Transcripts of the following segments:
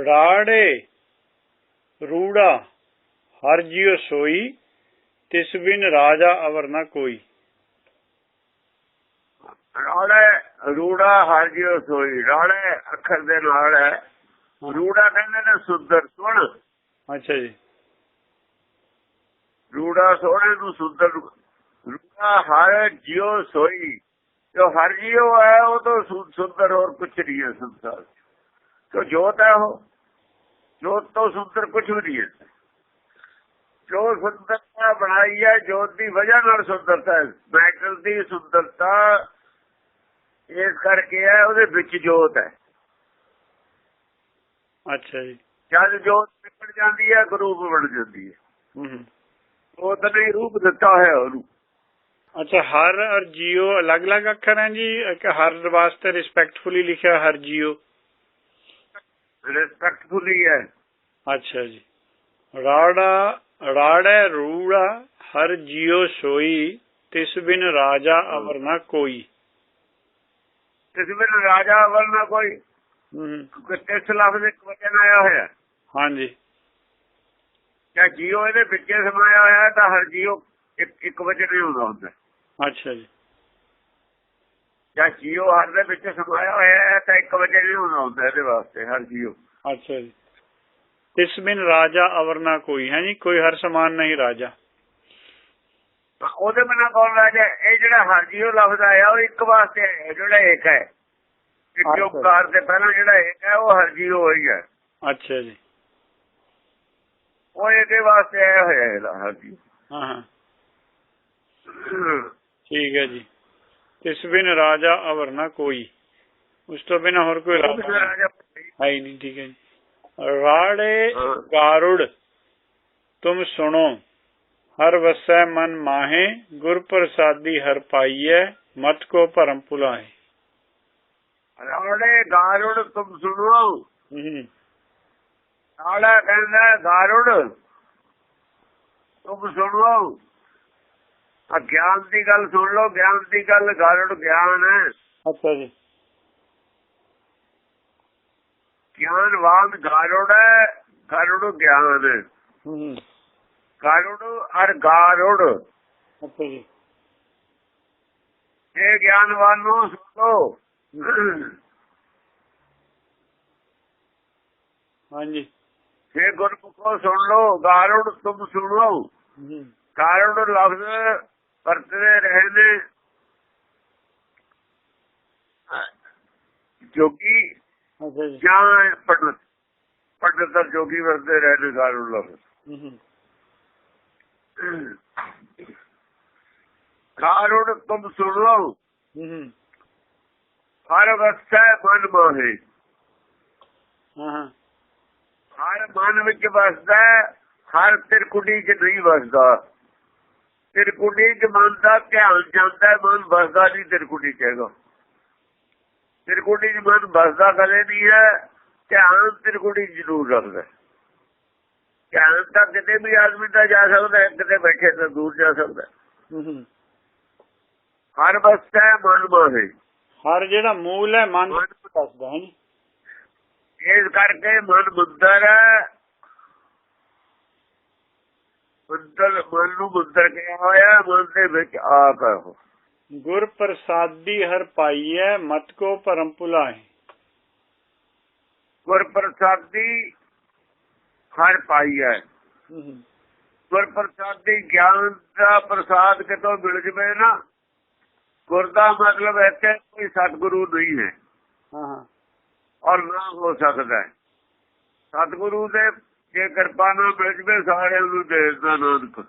ਰਾੜੇ ਰੂੜਾ ਹਰ ਜਿਉ ਸੋਈ ਤਿਸ ਬਿਨ ਰਾਜਾ ਅਵਰ ਨਾ ਕੋਈ। ਰਾੜੇ ਰੂੜਾ ਹਰ ਜਿਉ ਸੋਈ। ਰਾੜੇ ਅੱਖਰ ਦੇ ਨਾਲ ਹੈ। ਰੂੜਾ ਕਹਿੰਦੇ ਨੇ ਸੁੰਦਰ ਸੁਣ। ਅੱਛਾ ਜੀ। ਰੂੜਾ ਸੋਹਣੇ ਨੂੰ ਸੁੰਦਰ ਰੂੜਾ ਹਰ ਜਿਉ ਸੋਈ। ਜੋ ਹਰ ਜਿਉ ਹੈ ਉਹ ਤਾਂ ਸੁੰਦਰ ਹੋਰ ਕੁਛ ਨਹੀਂ ਹੈ ਸੰਸਾਰ। ਜੋ ਜੋਤ ਹੈ ਉਹ। ਜੋਤ ਤੋਂ ਸੁੰਦਰ ਕੁਛ ਵੀ ਨਹੀਂ ਹੈ। ਜੋ ਸੁੰਦਰਤਾ ਬਣਾਈ ਹੈ ਜੋਤ ਦੀ ਵਜ੍ਹਾ ਨਾਲ ਸੁੰਦਰਤਾ ਹੈ। ਮੈਟਰ ਦੀ ਸੁੰਦਰਤਾ ਇਸ ਕਰਕੇ ਹੈ ਉਹਦੇ ਵਿੱਚ ਜੋਤ ਹੈ। ਅੱਛਾ ਜੀ। ਜਦ ਜੋਤ ਨਿਕਲ ਜਾਂਦੀ ਹੈ ਗਰੂਪ ਬਣ ਜਾਂਦੀ ਹੈ। ਹੂੰ ਹੂੰ। ਜੋਤ ਨੇ ਰੂਪ ਦਿੱਤਾ ਹੋਇਆ ਉਹਨੂੰ। ਅੱਛਾ ਹਰ ਔਰ ਜੀਓ ਅਲੱਗ-ਅਲੱਗ ਅੱਖਰ ਹੈ ਜੀ? ਕਿ ਹਰ ਵਾਸਤੇ ਰਿਸਪੈਕਟਫੁਲੀ ਲਿਖਿਆ ਹਰ ਜੀਓ। ਰਿਸਪੈਕਟਫੁਲੀ ਹੈ ਅੱਛਾ ਜੀ। ਰਾੜਾ ਰਾੜੇ ਰੂੜਾ ਹਰ ਜੀਓ ਸੋਈ ਤਿਸ ਬਿਨ ਰਾਜਾ ਅਵਰ ਨਾ ਕੋਈ। ਇਸ ਵਿੱਚ ਰਾਜਾ ਵਰਨਾ ਕੋਈ। ਹੂੰ ਕਿਸ ਲਫ਼ਜ਼ ਇੱਕ ਵਚਨ ਆਇਆ ਹੋਇਆ। ਹਾਂਜੀ। ਜਾਂ ਜੀਓ ਇਹਦੇ ਵਿੱਚ ਸਮਾਇਆ ਹੋਇਆ ਤਾਂ ਹਰ ਜੀਓ ਇੱਕ ਇੱਕ ਵਚਨ ਹੀ ਹੁੰਦਾ ਹੁੰਦਾ ਅੱਛਾ ਜੀ। ਜਾਂ ਜੀਓ ਹਰ ਦੇ ਵਿੱਚ ਸਮਾਇਆ ਹੋਇਆ ਹੈ ਤਾਂ ਇੱਕ ਵਚਨ ਹੀ ਹੁੰਦਾ ਹੁੰਦਾ ਇਹਦੇ ਵਾਸਤੇ ਹਰ ਜੀਓ। ਅੱਛਾ ਜੀ। ਤਿਸ ਬਿਨ ਰਾਜਾ ਅਵਰ ਨਾ ਕੋਈ ਹੈ ਜੀ? ਕੋਈ ਹਰ ਸਮਾਨ ਨਹੀਂ ਰਾਜਾ। ਉਹਦੇ ਬਿਨਾਂ ਕੌਣ ਰਾਜਾ ਇਹ ਜਿਹੜਾ ਹਰ ਜੀਓ ਲਫ਼ਜ਼ ਆਇਆ ਉਹ ਇੱਕ ਵਾਸਤੇ ਹੈ ਜਿਹੜਾ ਇੱਕ ਹੈ। ਓਕਾਰ ਦੇ ਪਹਿਲਾਂ ਜਿਹੜਾ ਇੱਕ ਹੈ ਉਹ ਹਰ ਜੀਓ ਹੋਈ ਹੈ। ਅੱਛਾ ਜੀ। ਉਹ ਇਹਦੇ ਵਾਸਤੇ ਆਇਆ ਹੋਇਆ ਹੈ ਹਰ ਜੀਓ। ਹਾਂ। ਹਾਂ। ਠੀਕ ਹੈ ਜੀ। ਤਿਸ ਬਿਨ ਰਾਜਾ ਅਵਰ ਨਾ ਕੋਈ। ਉਸ ਤੋਂ ਬਿਨਾ ਹੋਰ ਕੋਈ ਰਾਜਾ ਹੈ ਨਹੀਂ ਠੀਕ ਹੈ ਰਾੜੇ। ਗਾਰੁੜ ਤੁਮ ਸੁਣੋ। ਹਰ ਵਸੈ ਮਨ ਮਾਹੇ ਗੁਰ ਪ੍ਰਸਾਦੀ ਹਰ ਪਾਈਐ ਮਤ ਕੋ ਭਰਮ ਭੁਲਾਏ ਰਾੜੇ ਗਾਰੁੜ ਤੁਮ ਸੁਣੋ। ਨਾਲਾ ਕਹਿੰਦਾ ਗਾਰੁੜ ਤੁਮ ਸੁਣੋ। ਆ ਗਿਆਨ ਦੀ ਗੱਲ ਸੁਣ ਲਓ ਗਿਆਨ ਦੀ ਗੱਲ ਗਾਰੁੜ ਗਿਆਨ ਹੈ। ਅੱਛਾ ਜੀ। ਗਿਆਨਵਾਨ ਗਾਰੁੜ ਹੈ ਗਾਰੁੜ ਗਿਆਨ। ਹੈ ਹੂੰ। ਗਾਰੁੜ ਅਰ ਗਾਰੁੜ। ਅੱਛਾ ਜੀ। ਇਹ ਗਿਆਨਵਾਨ ਨੂੰ ਸੁਣੋ ਹਾਂਜੀ। ਇਹ ਗੁਰਮੁਖੋ ਸੁਣ ਲਓ ਗਾਰੁੜ ਤੁਮ ਸੁਣੋ। ਗਾਰੁੜ ਲਫ਼ਜ਼ ਵਰਤਦੇ ਰਹੇ ਨੇ ਜੋਗੀ ਜੀ। ਪੰਡਤ। ਪੰਡਤ ਦਾ ਜੋਗੀ ਵਰਤੇ ਰਹੇ ਨੇ ਗਾਰੁੜ ਲਫ਼ਜ਼ ਗਾਰੁੜ ਤੁਮ ਸੁਣ ਲਓ। ਹੂੰ ਹਰ ਵਸੈ ਮਨ ਮੋਹੇ। ਹਰ ਮਨ ਵਿੱਚ ਵਸਦਾ ਹਰ ਤਿਰਕੁਟੀ 'ਚ ਨਹੀਂ ਵਸਦਾ। ਤਿਰਕੁਟੀ 'ਚ ਮਨ ਦਾ ਧਿਆਨ ਜਾਂਦਾ ਮਨ ਵਸਦਾ ਨਹੀਂ ਤਿਰਕੁਟੀ 'ਚ ਹੈਗਾ ਤਿਰਕੁਟੀ 'ਚ ਮਨ ਵਸਦਾ ਕਦੇ ਨਹੀਂ ਹੈ ਧਿਆਨ 'ਚ ਜ਼ਰੂਰ ਰੱਖਦਾ ਹੈ। ਧਿਆਨ ਤਾਂ ਕਿਤੇ ਵੀ ਆਦਮੀ ਦਾ ਜਾ ਸਕਦਾ ਕਿਤੇ ਬੈਠੇ ਤਾਂ ਦੂਰ ਜਾ ਸਕਦਾ ਹਰ ਵਸਦਾ ਮਨ ਮੋਹੇ। ਹਰ ਜਿਹੜਾ ਮੂਲ ਹੈ ਮਨ ਦੱਸਦਾ ਹੈ ਜੀ ਇਸ ਕਰਕੇ ਮਨ ਮੁੰਦਰ ਹੈ ਮੁੰਦਰ ਮਨ ਨੂੰ ਮੁੰਦਰ ਕਿਹਾ ਹੋਇਆ ਮਨ ਦੇ ਵਿੱਚ ਆਪ ਹੈ ਉਹ ਗੁਰ ਪ੍ਰਸਾਦੀ ਹਰ ਪਾਈਐ ਮਤ ਕੋ ਭਰਮ ਭੁਲਾਏ ਗੁਰ ਪ੍ਰਸਾਦੀ ਹਰ ਪਾਈ ਹੈ ਹੂੰ। ਗੁਰ ਪ੍ਰਸਾਦੀ ਗਿਆਨ ਦਾ ਪ੍ਰਸਾਦ ਕਿਤੋਂ ਮਿਲ ਜਵੇ ਨਾ ਗੁਰ ਦਾ ਮਤਲਬ ਇੱਥੇ ਕੋਈ ਸਤਿਗੁਰੂ ਨਹੀਂ ਹੈ। ਹਾਂ ਹਾਂ। ਔਰ ਨਾ ਹੋ ਸਕਦਾ ਹੈ। ਸਤਿਗੁਰੂ ਦੇ ਜੇ ਕਿਰਪਾ ਨਾਲ ਮਿਲ ਜਵੇ ਸਾਰਿਆਂ ਨੂੰ ਦੇ ਦਿੰਦਾ ਨਾਨਕ।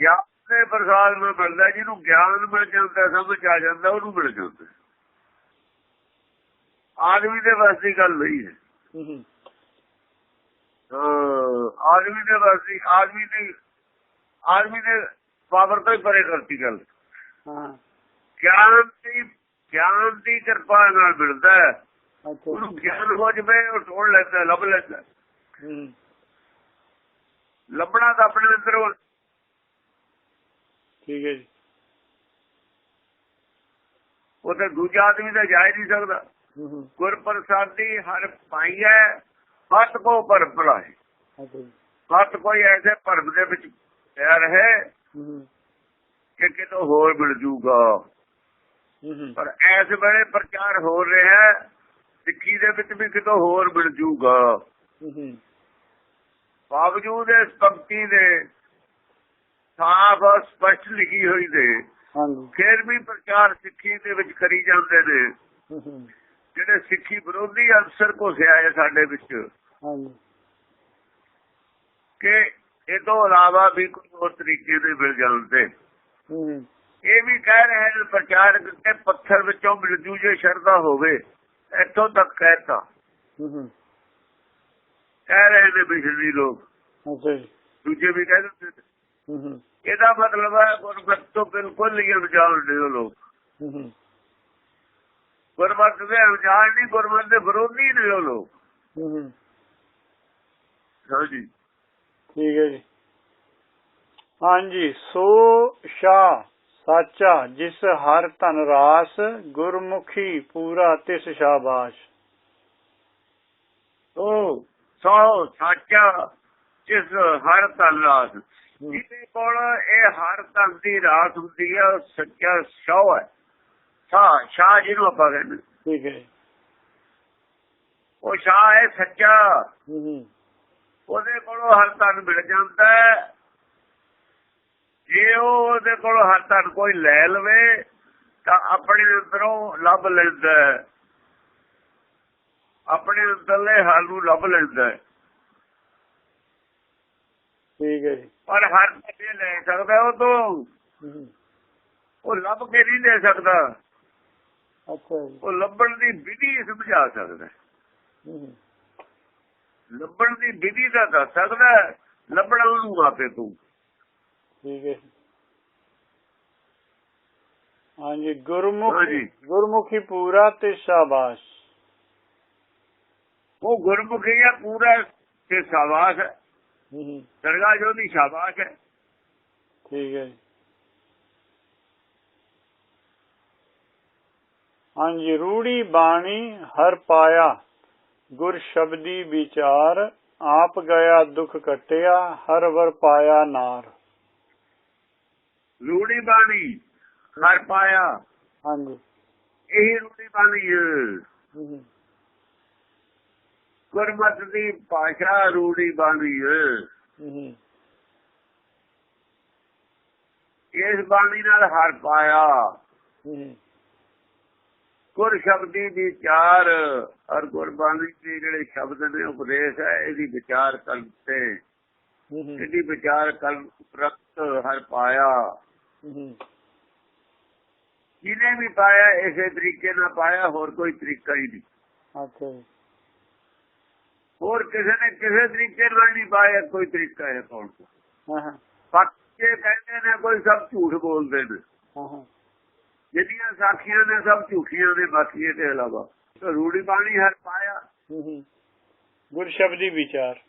ਗਿਆਨ ਦੇ ਪ੍ਰਸਾਦ ਨਾਲ ਮਿਲਦਾ ਜਿਹਨੂੰ ਗਿਆਨ ਮਿਲ ਜਾਂਦਾ ਸਮਝ ਆ ਜਾਂਦਾ ਉਹਨੂੰ ਮਿਲ ਜਾਂਦਾ। ਆਦਮੀ ਦੇ ਵੱਸ ਦੀ ਗੱਲ ਨਹੀਂ ਹੈ। ਆਦਮੀ ਦੇ ਵੱਸ ਦੀ ਆਦਮੀ ਦੀ ਆਦਮੀ ਦੇ ਪਾਵਰ ਤੋਂ ਹੀ ਪਰੇ ਕਰਤੀ ਗੱਲ। ਹਾਂ। ਗਿਆਨ ਦੀ ਗਿਆਨ ਦੀ ਕਿਰਪਾ ਨਾਲ ਮਿਲਦਾ ਹੈ। ਉਹਨੂੰ ਗਿਆਨ ਹੋ ਜਵੇ ਉਹ ਟੋੜ ਲੈਂਦਾ ਲੱਭ ਲੈਂਦਾ। ਹੂੰ। ਲੱਭਣਾ ਤਾਂ ਆਪਣੇ ਅੰਦਰੋਂ ਠੀਕ ਹੈ ਜੀ। ਉਹ ਤਾਂ ਦੂਜਾ ਆਦਮੀ ਤਾਂ ਜਾ ਹੀ ਨਹੀਂ ਸਕਦਾ। ਗੁਰ ਪ੍ਰਸਾਦੀ ਹਰ ਪਾਈਐ ਮਤ ਕੋ ਪਰ ਭਲਾਏ। ਮਤ ਕੋਈ ਐਸੇ ਭਰਮ ਦੇ ਵਿੱਚ ਪਿਆ ਰਹੇ ਕਿ ਕਿਤੋਂ ਹੋਰ ਮਿਲ ਜੂਗਾ। ਪਰ ਇਸ ਵੇਲੇ ਪ੍ਰਚਾਰ ਹੋ ਰਿਹਾ ਸਿੱਖੀ ਦੇ ਵਿੱਚ ਵੀ ਕਿਤੋਂ ਹੋਰ ਮਿਲ ਜੂਗਾ। ਬਾਵਜੂਦ ਇਸ ਪੰਕਤੀ ਦੇ ਸਾਫ਼ ਸਪਸ਼ਟ ਲਿਖੀ ਹੋਈ ਦੇ ਹਾਂਜੀ। ਫਿਰ ਵੀ ਪ੍ਰਚਾਰ ਸਿੱਖੀ ਦੇ ਵਿੱਚ ਕਰੀ ਜਾਂਦੇ ਨੇ। ਜਿਹੜੇ ਸਿੱਖੀ ਵਿਰੋਧੀ ਅਨਸਰ ਘੁਸਿਆ ਹੈ ਸਾਡੇ ਵਿੱਚ ਕਿ ਇਹ ਤੋਂ ਇਲਾਵਾ ਵੀ ਕੋਈ ਹੋਰ ਤਰੀਕੇ ਦੇ ਮਿਲ ਜਾਂਦੇ। ਇਹ ਵੀ ਕਹਿ ਰਹੇ ਨੇ ਪ੍ਰਚਾਰਕ ਕਿ ਪੱਥਰ ਵਿੱਚੋਂ ਮਿਲ ਜੂ ਜੇ ਸ਼ਰਧਾ ਹੋਵੇ ਇੱਥੋਂ ਤੱਕ ਕਹਿਤਾ। ਕਹਿ ਰਹੇ ਨੇ ਬਿਜਲੀ ਲੋਕ। ਅੱਛਾ ਜੀ। ਦੂਜੇ ਵੀ ਕਹਿ ਦਿੰਦੇ ਨੇ। ਹੂੰ ਹੂੰ। ਇਹਦਾ ਮਤਲਬ ਹੈ ਗੁਰਮਤ ਤੋਂ ਬਿਲਕੁਲ ਹੀ ਨੇ ਉਹ ਲੋਕ। ਹੂੰ ਹੂੰ। ਗੁਰਮਤ ਦੇ ਅਣਜਾਣ ਨਹੀਂ ਗੁਰਮਤ ਦੇ ਵਿਰੋਧੀ ਨੇ ਉਹ ਲੋਕ। ਹੂੰ ਹੂੰ। ਹਾਂਜੀ ਠੀਕ ਹੈ ਜੀ। ਹਾਂਜੀ ਸੋ ਸ਼ਾ ਸਾਚਾ ਜਿਸ ਹਰ ਧਨ ਰਾਸ ਗੁਰਮੁਖੀ ਪੂਰਾ ਤਿਸ ਸ਼ਾਬਾਸ਼। ਉਹ ਸੋ ਸੱਚਾ ਜਿਸ ਹਰ ਤਨ ਰਾਸ ਜਿਹਦੇ ਕੋਲ ਇਹ ਹਰ ਤਨ ਦੀ ਰਾਸ ਹੁੰਦੀ ਹੈ ਸੱਚਾ ਸ਼ੌ ਹੈ। ਸਾ ਸ਼ਾਹ ਜਿਹਨੂੰ ਆਪਾਂ ਕਹਿੰਦੇ ਠੀਕ ਹੈ। ਉਹ ਸ਼ਾਹ ਹੈ ਸੱਚਾ। ਉਹਦੇ ਕੋਲੋਂ ਹਰ ਤਨ ਮਿਲ ਜਾਂਦਾ ਹੈ। ਜੇ ਉਹ ਉਹਦੇ ਕੋਲੋਂ ਹਰ ਤਨ ਕੋਈ ਲੈ ਲਵੇ ਤਾਂ ਆਪਣੇ ਅੰਦਰੋਂ ਲੱਭ ਲੈਂਦਾ ਹੈ। ਆਪਣੇ ਅੰਦਰਲੇ ਹਾਲ ਨੂੰ ਲੱਭ ਲੈਂਦਾ ਹੈ। ਠੀਕ ਹੈ ਜੀ। ਪਰ ਹਰ ਬੱਚੇ ਲੈ ਸਕਦਾ ਉਹ ਤੋਂ ਉਹ ਲੱਭ ਕੇ ਨਹੀਂ ਲੈ ਸਕਦਾ। ਅੱਛਾ ਉਹ ਲੱਭਣ ਦੀ ਵਿਧੀ ਸਮਝਾ ਸਕਦਾ ਲੱਭਣ ਦੀ ਵਿਧੀ ਦਾ ਦੱਸ ਸਕਦਾ ਲੱਭਣਾ ਉਹਨੂੰ ਆਪੇ ਤੂੰ। ਠੀਕ ਹੈ ਜੀ। ਹਾਂਜੀ ਗੁਰਮੁਖੀ। ਗੁਰਮੁਖੀ ਪੂਰਾ ਤੇ ਸ਼ਾਬਾਸ਼। ਉਹ ਗੁਰਮੁਖੀ ਹੈ ਪੂਰਾ ਤੇ ਸ਼ਾਬਾਸ਼ ਹੈ। ਹੂੰ ਦਰਗਾਹ ਜੋ ਦੀ ਸ਼ਾਬਾਸ਼ ਹੈ। ਠੀਕ ਹੈ ਜੀ। ਹਾਂਜੀ ਰੂੜੀ ਬਾਣੀ ਹਰ ਪਾਇਆ ਗੁਰ ਸ਼ਬਦੀ ਵਿਚਾਰ ਆਪ ਗਿਆ ਦੁਖ ਕਟਿਆ ਹਰ ਵਰ ਪਾਇਆ ਨਾਰ। ਰੂੜੀ ਬਾਣੀ ਹਰ ਪਾਇਆ। ਹਾਂਜੀ। ਇਹੀ ਰੂੜੀ ਬਾਣੀ ਹੂੰ। ਗੁਰਮਤ ਦੀ ਭਾਸ਼ਾ ਰੂੜੀ ਬਾਣੀ ਹੈ। ਇਸ ਬਾਣੀ ਨਾਲ ਹਰ ਪਾਇਆ। ਗੁਰ ਸ਼ਬਦੀ ਵਿਚਾਰ ਔਰ ਗੁਰਬਾਣੀ ਦੇ ਜਿਹੜੇ ਸ਼ਬਦ ਨੇ ਉਪਦੇਸ਼ ਹੈ ਇਹਦੀ ਵਿਚਾਰ ਕਰਨ ਤੇ। ਇਹਦੀ ਵਿਚਾਰ ਕਰਨ ਉਪਰੰਤ ਹਰ ਪਾਇਆ। ਜਿਹਨੇ ਵੀ ਪਾਇਆ ਇਸੇ ਤਰੀਕੇ ਨਾਲ ਪਾਇਆ ਹੋਰ ਕੋਈ ਤਰੀਕਾ ਹੀ ਨਹੀਂ। ਅੱਛਾ ਹੋਰ ਕਿਸੇ ਨੇ ਕਿਸੇ ਤਰੀਕੇ ਨਾਲ ਨਹੀਂ ਪਾਇਆ ਕੋਈ ਤਰੀਕਾ ਹੈ ਕੌਣ ਹਾਂ ਹਾਂ। ਬੱਚੇ ਕਹਿੰਦੇ ਨੇ ਕੋਈ ਸਭ ਝੂਠ ਬੋਲਦੇ ਨੇ। ਹਾਂ ਹਾਂ। ਜਿਹੜੀਆਂ ਸਾਖੀਆਂ ਨੇ ਸਭ ਝੂਠੀਆਂ ਨੇ ਬਾਕੀ ਇਹਦੇ ਇਲਾਵਾ। ਰੂੜੀ ਬਾਣੀ ਹਰ ਪਾਇਆ। ਹੂੰ ਹੂੰ। ਗੁਰ ਸ਼ਬਦੀ ਵਿਚਾਰ।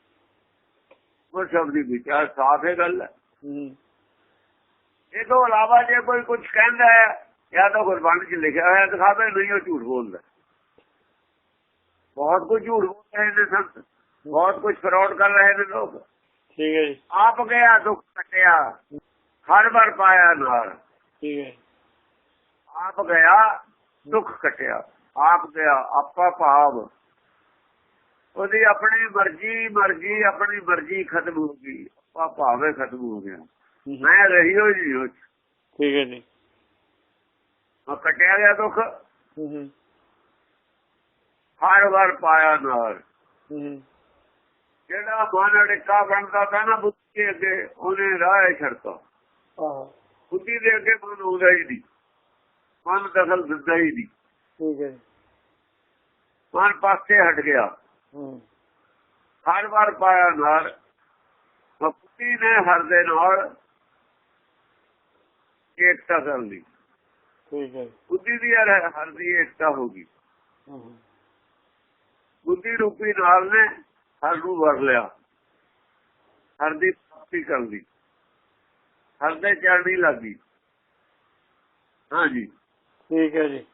ਉਹ ਸ਼ਬਦ ਦੀ ਵਿਚਾਰ ਸਾਫ਼ ਹੈ ਗੱਲ ਹੈ। ਹੂੰ ਇਹ ਤੋਂ ਇਲਾਵਾ ਜੇ ਕੋਈ ਕੁਝ ਕਹਿੰਦਾ ਹੈ ਜਾਂ ਤਾਂ ਗੁਰਬਾਣੀ 'ਚ ਲਿਖਿਆ ਹੋਇਆ ਦਿਖਾਵੇ ਨਹੀਂ ਉਹ ਝੂਠ ਬੋਲਦਾ। ਬਹੁਤ ਕੁਝ ਝੂਠ ਬੋਲ ਰਹੇ ਨੇ ਸੰਤ ਬਹੁਤ ਕੁਝ ਫਰਾਡ ਕਰ ਰਹੇ ਨੇ ਲੋਕ। ਠੀਕ ਹੈ ਜੀ। ਆਪ ਗਿਆ ਦੁੱਖ ਕੱਟਿਆ। ਹਰ ਵਾਰ ਪਾਇਆ ਨਾਲ। ਠੀਕ ਹੈ। ਆਪ ਗਿਆ ਦੁੱਖ ਕਟਿਆ। ਆਪ ਗਿਆ ਆਪਾ ਭਾਵ। ਉਹਦੀ ਆਪਣੀ ਮਰਜ਼ੀ ਮਰਜ਼ੀ ਆਪਣੀ ਮਰਜ਼ੀ ਖਤਮ ਹੋ ਗਈ। ਆਪਾ ਭਾਵੇ ਖਤਮ ਹੋ ਗਿਆ। ਮੈਂ ਰਹੀ ਹੋ ਜੀ। ਠੀਕ ਹੈ ਜੀ। ਉਹ ਕਟਿਆ ਗਿਆ ਦੁੱਖ। ਹੂੰ ਹੂੰ। ਹਰ ਵਾਰ ਪਾਇਆ ਨਾਲ। ਜਿਹੜਾ ਮਨ ਅੜਿੱਕਾ ਬਣਦਾ ਤਾਂ ਨਾ ਬੁੱਧੀ ਦੇ ਅੱਗੇ ਉਹਨੇ ਰਾਹ ਆਹ। ਬੁੱਧੀ ਦੇ ਅੱਗੇ ਮਨ ਆਉਂਦਾ ਹੀ ਨਹੀਂ। ਮਨ ਦਖਲ ਦਿੰਦਾ ਹੀ ਨਹੀਂ। ਠੀਕ ਹੈ। ਮਨ ਪਾਸੇ ਹਟ ਗਿਆ। ਹਰ ਵਾਰ ਪਾਇਆ ਨਾਲ। ਭਗਤੀ ਨੇ ਹਰ ਦੇ ਨਾਲ ਏਕਤਾ ਕਰ ਲਈ। ਠੀਕ ਹੈ। ਬੁੱਧੀ ਦੀ ਹਰ ਦੀ ਏਕਤਾ ਹੋ ਗਈ। ਬੁੱਧੀ ਰੂਪੀ ਨਾਲ ਨੇ, ਹਰ ਨੂੰ ਵਰ ਲਿਆ। ਹਰ ਦੀ ਪ੍ਰਾਪਤੀ ਕਰ ਲਈ। ਹਰ ਦੇ ਚੜ੍ਹਨੀ ਲੱਗੀ। ਹਾਂਜੀ। ਠੀਕ ਹੈ ਜੀ।